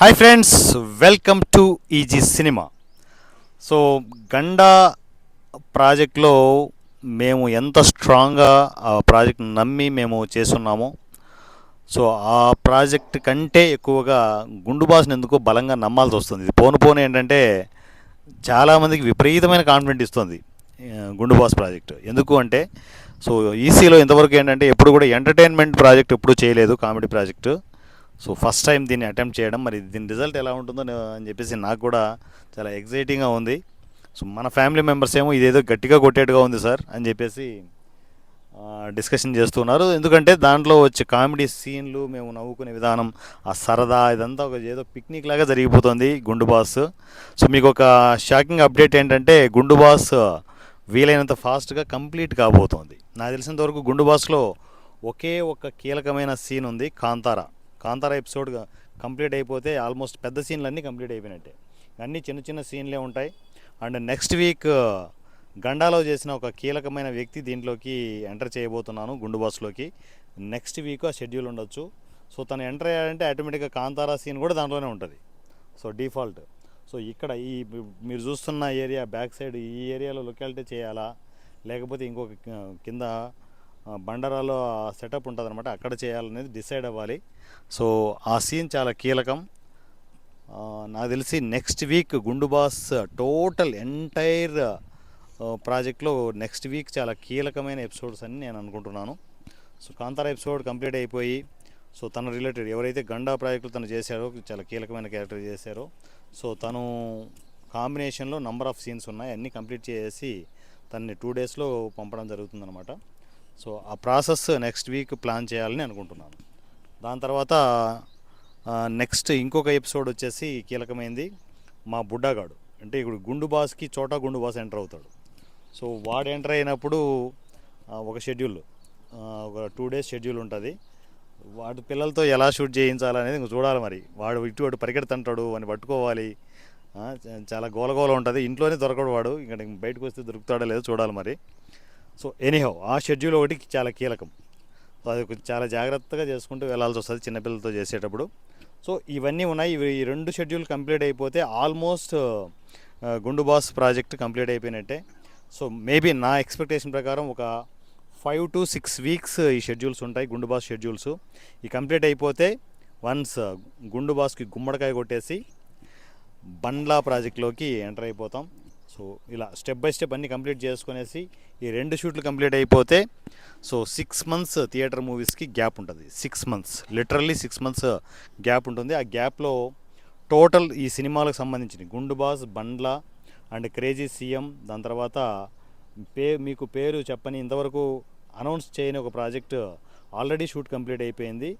Hi friends welcome to easy cinema so గండా ప్రాజెక్ట్లో మేము ఎంత స్ట్రాంగ్గా ఆ ప్రాజెక్ట్ నమ్మి మేము చేస్తున్నామో సో ఆ ప్రాజెక్ట్ కంటే ఎక్కువగా గుండు బాస్ని ఎందుకో బలంగా నమ్మాల్సి వస్తుంది. ఇది పోను పోను ఏంటంటే చాలామందికి విపరీతమైన కాన్ఫిడెంట్ ఇస్తుంది గుండు బాస్ ప్రాజెక్ట్. ఎందుకు అంటే సో ఈసీలో ఇంతవరకు ఏంటంటే ఎప్పుడు కూడా ఎంటర్టైన్మెంట్ ప్రాజెక్ట్ ఎప్పుడు చేయలేదు comedy project. So first time దీన్ని అటెంప్ట్ చేయడం మరి దీని రిజల్ట్ ఎలా ఉంటుందో అని చెప్పేసి నాకు కూడా చాలా ఎగ్జైటింగ్గా ఉంది. సో మన ఫ్యామిలీ మెంబర్స్ ఏమో ఇదేదో గట్టిగా కొట్టేట్టుగా ఉంది సార్ అని చెప్పేసి డిస్కషన్ చేస్తున్నారు. ఎందుకంటే దాంట్లో వచ్చే కామెడీ సీన్లు మేము నవ్వుకునే విధానం ఆ సరదా ఇదంతా ఒక ఏదో పిక్నిక్ లాగా జరిగిపోతుంది గుండు బాస్. సో మీకు ఒక షాకింగ్ అప్డేట్ ఏంటంటే గుండు బాస్ వీలైనంత ఫాస్ట్గా కంప్లీట్ కాబోతోంది. నాకు తెలిసినంత వరకు గుండు బాస్లో ఒకే ఒక కీలకమైన సీన్ ఉంది కాంతారా. కాంతారా ఎపిసోడ్ కంప్లీట్ అయిపోతే ఆల్మోస్ట్ పెద్ద సీన్లు అన్నీ కంప్లీట్ అయిపోయినట్టే. అన్నీ చిన్న చిన్న సీన్లే ఉంటాయి. అండ్ నెక్స్ట్ వీక్ గండాలో చేసిన ఒక కీలకమైన వ్యక్తి దీంట్లోకి ఎంటర్ చేయబోతున్నాను గుండు బాస్లోకి. నెక్స్ట్ వీక్ ఆ షెడ్యూల్ ఉండొచ్చు. సో తను ఎంటర్ అయ్యాడంటే ఆటోమేటిక్గా కాంతారా సీన్ కూడా దాంట్లోనే ఉంటుంది. So default. సో ఇక్కడ ఈ మీరు చూస్తున్న ఏరియా బ్యాక్ సైడ్ ఈ ఏరియాలో లొకాలిటీ చేయాలా? లేకపోతే ఇంకొక కింద బండరాలో సెటప్ ఉంటుంది అనమాట అక్కడ చేయాలనేది డిసైడ్ అవ్వాలి. సో ఆ సీన్ చాలా కీలకం. నాకు తెలిసి నెక్స్ట్ వీక్ గుండు బాస్ టోటల్ ఎంటైర్ ప్రాజెక్ట్లో నెక్స్ట్ వీక్ చాలా కీలకమైన ఎపిసోడ్స్ అని నేను అనుకుంటున్నాను. సో కాంతారా ఎపిసోడ్ కంప్లీట్ అయిపోయి సో తన రిలేటెడ్ ఎవరైతే గండా ప్రాజెక్టులు తను చేశారో చాలా కీలకమైన క్యారెక్టర్ చేశారో సో తను కాంబినేషన్లో నంబర్ ఆఫ్ సీన్స్ ఉన్నాయి. అన్నీ కంప్లీట్ చేసి తనని టూ డేస్లో పంపడం జరుగుతుందన్నమాట. సో ఆ ప్రాసెస్ నెక్స్ట్ వీక్ ప్లాన్ చేయాలని అనుకుంటున్నాను. దాని తర్వాత నెక్స్ట్ ఇంకొక ఎపిసోడ్ వచ్చేసి కీలకమైంది మా బుడ్డాగాడు. అంటే ఇప్పుడు గుండు బాస్కి చోటా గుండు బాస్ ఎంటర్ అవుతాడు. సో వాడు ఎంటర్ అయినప్పుడు ఒక షెడ్యూల్ ఒక టూ డేస్ షెడ్యూల్ ఉంటుంది. వాడు పిల్లలతో ఎలా షూట్ చేయించాలనేది ఇంక చూడాలి మరి. వాడు ఇటు అటు పరిగెడుతుంటాడు అని పట్టుకోవాలి. చాలా గోలగోల ఉంటుంది. ఇంట్లోనే దొరకడు వాడు. ఇంకా బయటకు వస్తే దొరుకుతాడో లేదో చూడాలి మరి. సో ఎనీహో ఆ షెడ్యూల్ ఒకటి చాలా కీలకం. సో అది చాలా జాగ్రత్తగా చేసుకుంటూ వెళ్ళాల్సి వస్తుంది చిన్నపిల్లలతో చేసేటప్పుడు. సో ఇవన్నీ ఉన్నాయి. ఇవి ఈ రెండు షెడ్యూల్ కంప్లీట్ అయిపోతే ఆల్మోస్ట్ గుండు బాస్ ప్రాజెక్ట్ కంప్లీట్ అయిపోయినట్టే. సో మేబీ నా ఎక్స్పెక్టేషన్ ప్రకారం ఒక ఫైవ్ టు సిక్స్ వీక్స్ ఈ షెడ్యూల్స్ ఉంటాయి గుండు బాస్ షెడ్యూల్స్. ఈ కంప్లీట్ అయిపోతే వన్స్ గుండు బాస్కి గుమ్మడికాయ కొట్టేసి బండ్లా ప్రాజెక్ట్లోకి ఎంటర్ అయిపోతాం. సో ఇలా స్టెప్ బై స్టెప్ అన్ని కంప్లీట్ చేసుకునేసి ఈ రెండు షూట్లు కంప్లీట్ అయిపోతే సో సిక్స్ మంత్స్ థియేటర్ మూవీస్కి గ్యాప్ ఉంటుంది. Six months literally six months gap ఉంటుంది. ఆ గ్యాప్లో టోటల్ ఈ సినిమాలకు సంబంధించిన గుండు బాస్ బండ్ల అండ్ క్రేజీ సీఎం దాని తర్వాత పే మీకు పేరు చెప్పని ఇంతవరకు అనౌన్స్ చేయని ఒక ప్రాజెక్ట్ ఆల్రెడీ షూట్ కంప్లీట్ అయిపోయింది.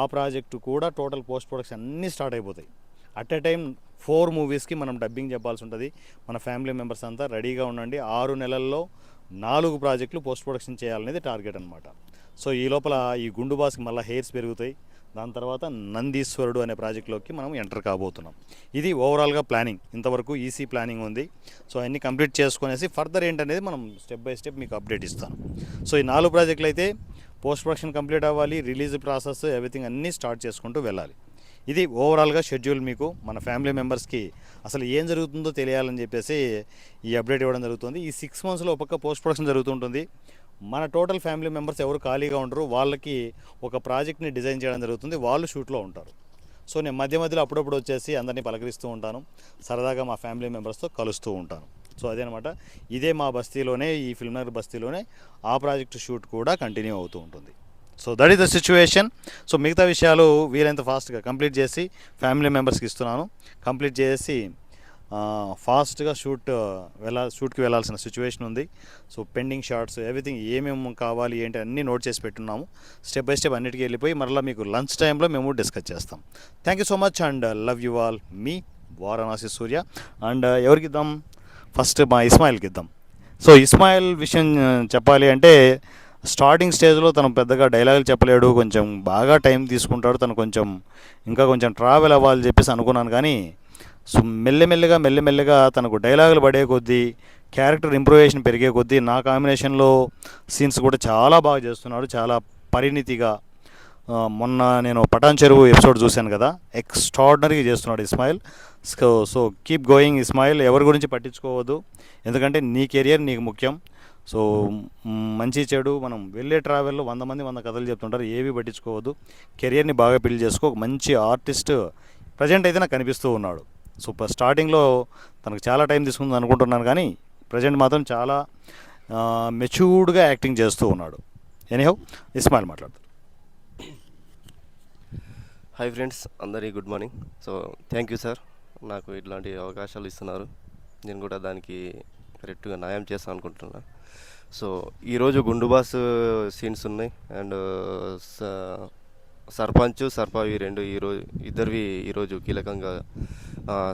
ఆ ప్రాజెక్టు కూడా టోటల్ పోస్ట్ ప్రొడక్షన్ అన్నీ స్టార్ట్ అయిపోతాయి. అట్ ఎ టైం ఫోర్ మూవీస్కి మనం డబ్బింగ్ చెప్పాల్సి ఉంటుంది. మన ఫ్యామిలీ మెంబర్స్ అంతా రెడీగా ఉండండి. ఆరు నెలల్లో నాలుగు ప్రాజెక్టులు పోస్ట్ ప్రొడక్షన్ చేయాలనేది టార్గెట్ అనమాట సో ఈ లోపల ఈ గుండు బాస్కి మళ్ళీ హెయిర్స్ పెరుగుతాయి. దాని తర్వాత నందీశ్వరుడు అనే ప్రాజెక్ట్లోకి మనం ఎంటర్ కాబోతున్నాం. ఇది ఓవరాల్గా ప్లానింగ్. ఇంతవరకు ఈసీ ప్లానింగ్ ఉంది. సో అన్ని కంప్లీట్ చేసుకునేసి ఫర్దర్ ఏంటనేది మనం స్టెప్ బై స్టెప్ మీకు అప్డేట్ ఇస్తాను. సో ఈ నాలుగు ప్రాజెక్టులు అయితే పోస్ట్ ప్రొడక్షన్ కంప్లీట్ అవ్వాలి. రిలీజ్ ప్రాసెస్ ఎవ్రీథింగ్ అన్నీ స్టార్ట్ చేసుకుంటూ వెళ్ళాలి. ఇది ఓవరాల్గా షెడ్యూల్ మీకు మన ఫ్యామిలీ మెంబర్స్కి అసలు ఏం జరుగుతుందో తెలియాలని చెప్పేసి ఈ అప్డేట్ ఇవ్వడం జరుగుతుంది. ఈ సిక్స్ మంత్స్లో ఒక్కొక్క పోస్ట్ ప్రొడక్షన్ జరుగుతుంటుంది. మన టోటల్ ఫ్యామిలీ మెంబర్స్ ఎవరు ఖాళీగా ఉండరు వాళ్ళకి ఒక ప్రాజెక్ట్ని డిజైన్ చేయడం జరుగుతుంది. వాళ్ళు షూట్లో ఉంటారు. సో నేను మధ్య మధ్యలో అప్పుడప్పుడు వచ్చేసి అందరినీ పలకరిస్తూ ఉంటాను. సరదాగా మా ఫ్యామిలీ మెంబర్స్తో కలుస్తూ ఉంటాను. సో అదేనమాట ఇదే మా బస్తీలోనే ఈ ఫిల్మ్నగర్ బస్తీలోనే ఆ ప్రాజెక్ట్ షూట్ కూడా కంటిన్యూ అవుతూ ఉంటుంది. So that is the situation so మిగతా విషయాలు వీలైనంత ఫాస్ట్గా కంప్లీట్ చేసి ఫ్యామిలీ మెంబర్స్కి ఇస్తున్నాను. కంప్లీట్ చేసి ఫాస్ట్గా షూట్ వెళ్ళా షూట్కి వెళ్ళాల్సిన సిచ్యువేషన్ ఉంది. సో పెండింగ్ షార్ట్స్ ఎవ్రీథింగ్ ఏమేమి కావాలి ఏంటి అన్నీ నోట్ చేసి పెట్టున్నాము. స్టెప్ బై స్టెప్ అన్నిటికీ వెళ్ళిపోయి మరలా మీకు లంచ్ టైంలో మేము డిస్కస్ చేస్తాం. Thank you so much and love you all me Varanasi Surya. And uh, ఎవరికి ఇద్దాం? ఫస్ట్ మా ఇస్మాయిల్కి ఇద్దాం. సో ఇస్మాయిల్ విషయం చెప్పాలి అంటే స్టార్టింగ్ స్టేజ్లో తను పెద్దగా డైలాగులు చెప్పలేడు కొంచెం బాగా టైం తీసుకుంటాడు తను కొంచెం ఇంకా కొంచెం ట్రావెల్ అవ్వాలి చెప్పేసి అనుకున్నాను కానీ సో మెల్లమెల్లగా మెల్లమెల్లగా తనకు డైలాగులు పడే కొద్దీ క్యారెక్టర్ ఇంప్రూవేషన్ పెరిగే కొద్దీ నా కాంబినేషన్లో సీన్స్ కూడా చాలా బాగా చేస్తున్నాడు చాలా పరిణితిగా. మొన్న నేను పటాన్ చెరువు ఎపిసోడ్ చూశాను కదా ఎక్స్ట్రాడినరీగా చేస్తున్నాడు Ismail so so keep going Ismail ఎవరి గురించి పట్టించుకోవద్దు. ఎందుకంటే నీ కెరియర్ నీకు ముఖ్యం. సో మంచి చెడు మనం వెళ్ళే ట్రావెల్లో వంద మంది వంద కథలు చెప్తుంటారు. ఏవి పట్టించుకోవద్దు. కెరియర్ని బాగా బిల్డ్ చేసుకో. ఒక మంచి ఆర్టిస్ట్ ప్రజెంట్ అయితే నాకు కనిపిస్తూ ఉన్నాడు. సూపర్ స్టార్టింగ్లో తనకు చాలా టైం తీసుకుంది అనుకుంటున్నాను కానీ ప్రజెంట్ మాత్రం చాలా మెచ్యూర్డ్గా యాక్టింగ్ చేస్తూ ఉన్నాడు. ఎనీహౌ ఇస్మాయిల్ మాట్లాడు హాయ్ ఫ్రెండ్స్ అందరికీ good morning. So thank you sir. నాకు ఇట్లాంటి అవకాశాలు ఇస్తున్నారు. నేను కూడా దానికి కరెక్ట్గా న్యాయం చేస్తాను అనుకుంటున్నాను సో ఈరోజు గుండుబాస్ సీన్స్ ఉన్నాయి. అండ్ సర్పంచ్ సర్పావి రెండు ఈరోజు ఇద్దరివి ఈరోజు కీలకంగా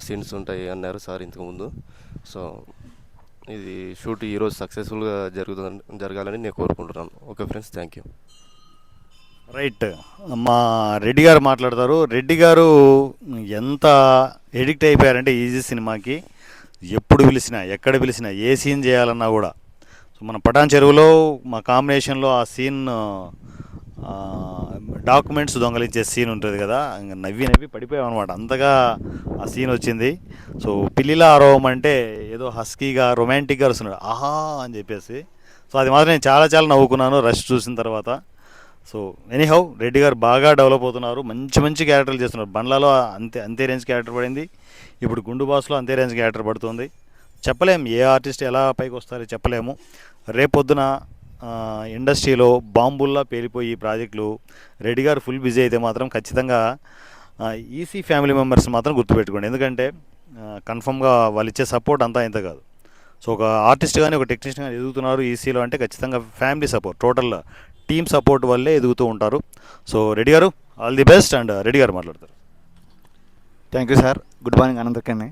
సీన్స్ ఉంటాయి అన్నారు సార్ ఇంతకుముందు సో ఇది షూట్ ఈరోజు సక్సెస్ఫుల్గా జరుగుతుంది జరగాలని నేను కోరుకుంటున్నాను. Okay friends thank you. Right. మా రెడ్డి గారు మాట్లాడతారు. రెడ్డి గారు ఎంత ఎడిక్ట్ అయిపోయారంటే ఈజీ సినిమాకి. ఎప్పుడు పిలిచినా ఎక్కడ పిలిచినా ఏ సీన్ చేయాలన్నా కూడా. సో మన పటాన్ చెరువులో మా కాంబినేషన్లో ఆ సీన్ డాక్యుమెంట్స్ దొంగలించే సీన్ ఉంటుంది కదా ఇంకా నవ్వి నవ్వి పడిపోయాం అనమాట అంతగా ఆ సీన్ వచ్చింది. సో పిల్లిల ఆరోహం అంటే ఏదో హస్కీగా రొమాంటిక్గా వస్తున్నాడు ఆహా అని చెప్పేసి. సో అది మాత్రం నేను చాలా చాలా నవ్వుకున్నాను రష్ చూసిన తర్వాత. సో ఎనీహౌ రెడ్డి గారు బాగా డెవలప్ అవుతున్నారు. మంచి మంచి క్యారెక్టర్లు చేస్తున్నారు. బండ్లలో అంతే అంతే రేంజ్ క్యారెక్టర్ పడింది. ఇప్పుడు గుండు బాస్లో అంతే రేంజ్ క్యారెక్టర్ పడుతుంది. చెప్పలేము ఏ ఆర్టిస్ట్ ఎలా పైకి వస్తారో చెప్పలేము. రేపొద్దున ఇండస్ట్రీలో బాంబుల్లా పేలిపోయి ఈ ప్రాజెక్టులు రెడ్డి గారు ఫుల్ బిజీ అయితే మాత్రం ఖచ్చితంగా ఈసీ ఫ్యామిలీ మెంబర్స్ మాత్రం గుర్తుపెట్టుకోండి. ఎందుకంటే కన్ఫర్మ్గా వాళ్ళు ఇచ్చే సపోర్ట్ అంతా ఇంత కాదు. సో ఒక ఆర్టిస్ట్ కానీ ఒక టెక్నీషియన్ కానీ ఎదుగుతున్నారు ఈసీలో అంటే ఖచ్చితంగా family support total team support వల్లే ఎదుగుతూ ఉంటారు. So Reddy garu all the best and Reddy garu మాట్లాడతారు. Thank you sir. Good morning అనంతకండి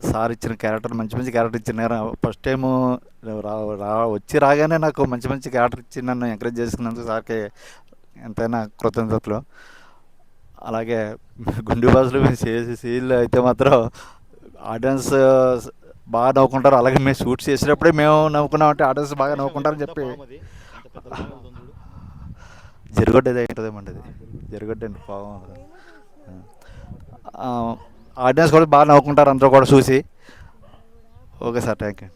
sir ఇచ్చిన క్యారెక్టర్ మంచి మంచి క్యారెక్టర్ ఇచ్చినారు ఫస్ట్ టైము రా రా వచ్చి రాగానే నాకు మంచి మంచి క్యారెక్టర్ ఇచ్చి నన్ను ఎంకరేజ్ చేసుకున్నందుకు సార్కి ఎంతైనా కృతజ్ఞతలు. అలాగే గుండు బాసులు చేసే సీన్లు అయితే మాత్రం ఆడియన్స్ బాగా నవ్వుకుంటారు. అలాగే మేము షూట్ చేసేటప్పుడే మేము నవ్వుకున్నామంటే ఆడియన్స్ బాగా నవ్వుకుంటారని చెప్పి. జరగొడ్డేది ఉంటుందేమండి అది. జరగొడ్డండి బాగుంటుంది ఆడియన్స్ కూడా బాగా నవ్వుకుంటారు అందరూ కూడా చూసి. Okay sir thank you.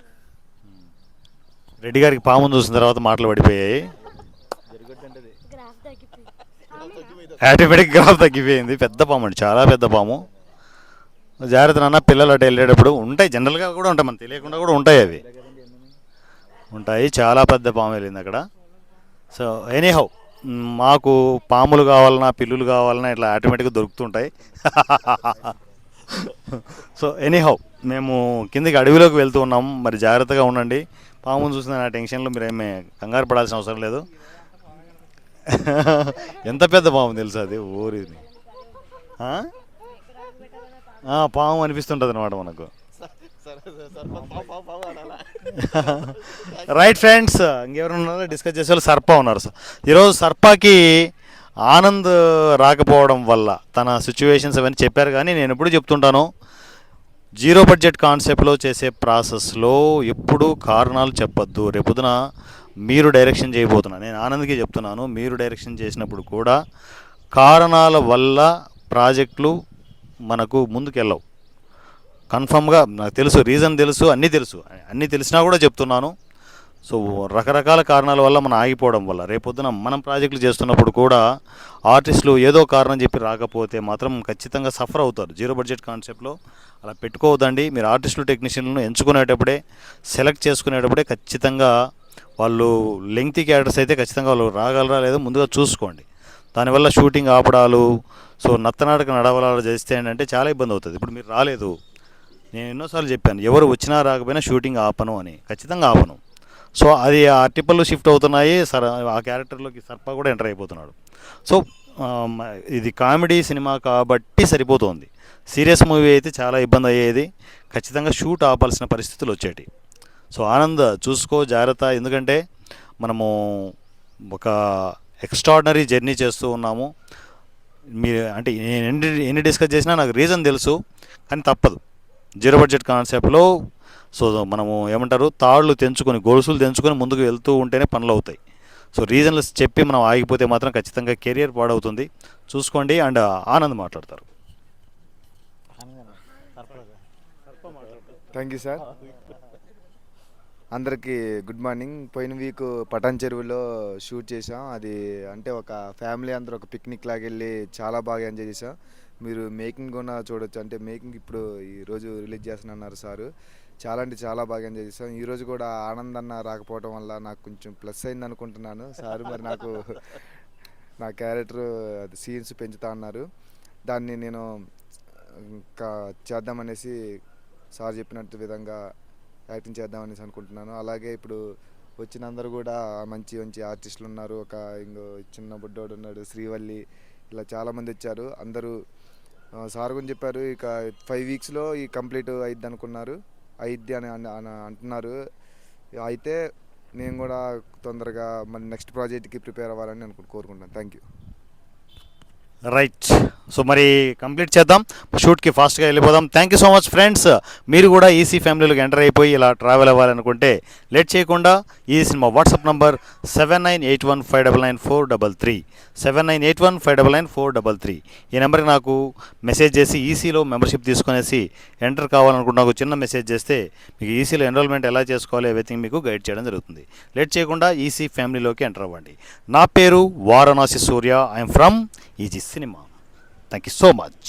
Reddy గారికి పామును చూసిన తర్వాత మాటలు పడిపోయాయి. గ్రాఫ్ తగ్గిపోయింది. ఆటోమేటిక్ గ్రాఫ్ తగ్గిపోయింది. పెద్ద పాము అండి చాలా పెద్ద పాము. జాగ్రత్త నాన్న పిల్లలు అటు వెళ్ళేటప్పుడు ఉంటాయి జనరల్గా కూడా ఉంటాయి మనకు తెలియకుండా కూడా ఉంటాయి అవి. ఉంటాయి చాలా పెద్ద పాము వెళ్ళింది అక్కడ. సో ఎనీహౌ మాకు పాములు కావాలన్నా పిల్లులు కావాలన్నా ఇట్లా ఆటోమేటిక్గా దొరుకుతుంటాయి. సో ఎనీహౌ మేము కిందికి అడవిలోకి వెళ్తూ ఉన్నాం. మరి జాగ్రత్తగా ఉండండి. పామును చూసిన నా టెన్షన్లో మీరేమీ కంగారు పడాల్సిన అవసరం లేదు. ఎంత పెద్ద పాము తెలుసా అది? ఆ, పాము అనిపిస్తుంటుంది అనమాట మనకు. రైట్ ఫ్రెండ్స్ ఇంకెవరు ఉన్నారో? డిస్కస్ చేసే వాళ్ళు సర్ప ఉన్నారు. సార్ ఈరోజు సర్పాకి ఆనంద్ రాకపోవడం వల్ల తన సిచ్యువేషన్స్ అవన్నీ చెప్పారు కానీ నేను ఎప్పుడు చెప్తుంటాను జీరో బడ్జెట్ కాన్సెప్ట్లో చేసే ప్రాసెస్లో ఎప్పుడూ కారణాలు చెప్పొద్దు. రేపొద్దున మీరు డైరెక్షన్ చేయబోతున్నా. నేను ఆనంద్కి చెప్తున్నాను మీరు డైరెక్షన్ చేసినప్పుడు కూడా కారణాల వల్ల ప్రాజెక్టులు మనకు ముందుకెళ్ళవు. కన్ఫామ్గా నాకు తెలుసు రీజన్ తెలుసు అన్నీ తెలుసు. అన్నీ తెలిసినా కూడా చెప్తున్నాను. సో రకరకాల కారణాల వల్ల మనం ఆగిపోవడం వల్ల రేపొద్దున మనం ప్రాజెక్టులు చేస్తున్నప్పుడు కూడా ఆర్టిస్టులు ఏదో కారణం చెప్పి రాకపోతే మాత్రం ఖచ్చితంగా సఫర్ అవుతారు. జీరో బడ్జెట్ కాన్సెప్ట్లో అలా పెట్టుకోవద్దండి. మీరు ఆర్టిస్టులు టెక్నీషియన్లను ఎంచుకునేటప్పుడే సెలెక్ట్ చేసుకునేటప్పుడే ఖచ్చితంగా వాళ్ళు లెంగ్తీ క్యారెక్టర్స్ అయితే ఖచ్చితంగా వాళ్ళు రాగలరా లేదో ముందుగా చూసుకోండి. దానివల్ల షూటింగ్ ఆపడాలు సో నత్తనాటక నడవలాలు చేస్తే ఏంటంటే చాలా ఇబ్బంది అవుతుంది. ఇప్పుడు మీరు రాలేదు. నేను ఎన్నోసార్లు చెప్పాను ఎవరు వచ్చినా రాకపోయినా షూటింగ్ ఆపను అని. ఖచ్చితంగా ఆపను. సో అది ఆ టిప్పలు షిఫ్ట్ అవుతున్నాయి. సర ఆ క్యారెక్టర్లోకి సర్ప కూడా ఎంటర్ అయిపోతున్నాడు. సో ఇది కామెడీ సినిమా కాబట్టి సరిపోతుంది. సీరియస్ మూవీ అయితే చాలా ఇబ్బంది అయ్యేది. ఖచ్చితంగా షూట్ ఆపాల్సిన పరిస్థితులు వచ్చేటి. సో ఆనంద్ చూసుకో జాగ్రత్త. ఎందుకంటే మనము ఒక ఎక్స్ట్రాడినరీ జర్నీ చేస్తూ ఉన్నాము. మీరు అంటే నేను ఎన్ని ఎన్ని డిస్కస్ చేసినా నాకు రీజన్ తెలుసు. కానీ తప్పదు. జీరో బడ్జెట్ కాన్సెప్ట్లో సో మనము ఏమంటారు తాళ్ళు తెంచుకొని గొలుసులు తెంచుకొని ముందుకు వెళ్తూ ఉంటేనే పనులు అవుతాయి. సో రీజన్లు చెప్పి మనం ఆగిపోతే మాత్రం ఖచ్చితంగా కెరియర్ పాడవుతుంది. చూసుకోండి అండ్ ఆనంద్ మాట్లాడతారు. థ్యాంక్ యూ సార్ అందరికీ గుడ్ మార్నింగ్ పోయిన వీక్ పటాన్ చెరువులో షూట్ చేసాం అది అంటే ఒక ఫ్యామిలీ అందరూ ఒక పిక్నిక్ లాగా వెళ్ళి చాలా బాగా ఎంజాయ్ చేసాం మీరు మేకింగ్ కూడా చూడొచ్చు. అంటే మేకింగ్ ఇప్పుడు ఈరోజు రిలీజ్ చేస్తున్నారు సారు. చాలా అంటే చాలా బాగా ఎంజాయ్ చేసాం ఈరోజు కూడా ఆనంద్ అన్న రాకపోవడం వల్ల నాకు కొంచెం ప్లస్ అయింది అనుకుంటున్నాను. సార్ మరి నాకు నా క్యారెక్టర్ అది సీన్స్ పెంచుతా అన్నారు దాన్ని నేను ఇంకా చేద్దామనేసి సార్ చెప్పినట్టు విధంగా యాక్టింగ్ చేద్దామనేసి అనుకుంటున్నాను. అలాగే ఇప్పుడు వచ్చిన అందరూ కూడా మంచి మంచి ఆర్టిస్టులు ఉన్నారు. ఒక ఇంకో చిన్న బుడ్డోడు ఉన్నాడు శ్రీవల్లి. ఇలా చాలామంది వచ్చారు. అందరూ సార్ గురించి చెప్పారు ఇక ఫైవ్ వీక్స్లో ఈ కంప్లీట్ అయిద్ది అనుకున్నారు. అయిద్ది అని అని- అంటున్నారు. అయితే నేను కూడా తొందరగా మన నెక్స్ట్ ప్రాజెక్ట్కి ప్రిపేర్ అవ్వాలని అనుకు కోరుకుంటున్నాను. థ్యాంక్ యూ రైట్ సో మరి కంప్లీట్ చేద్దాం. షూట్కి ఫాస్ట్గా వెళ్ళిపోదాం. Thank you so much friends మీరు కూడా ఈసీ ఫ్యామిలీలోకి ఎంటర్ అయిపోయి ఇలా ట్రావెల్ అవ్వాలనుకుంటే లేట్ చేయకుండా ఈ cinema WhatsApp number seven nine eight one five double nine four double three seven nine eight one five double nine four double three ఈ నెంబర్కి నాకు మెసేజ్ చేసి ఈసీలో మెంబర్షిప్ తీసుకునేసి ఎంటర్ కావాలనుకుంటే నాకు చిన్న మెసేజ్ చేస్తే మీకు ఈసీలో ఎన్రోల్మెంట్ ఎలా చేసుకోవాలి ఎవ్రీథింగ్ మీకు గైడ్ చేయడం జరుగుతుంది. లేట్ చేయకుండా ఈసీ ఫ్యామిలీలోకి ఎంటర్ అవ్వండి. నా పేరు Varanasi Surya. I'm from easy cinema thank you so much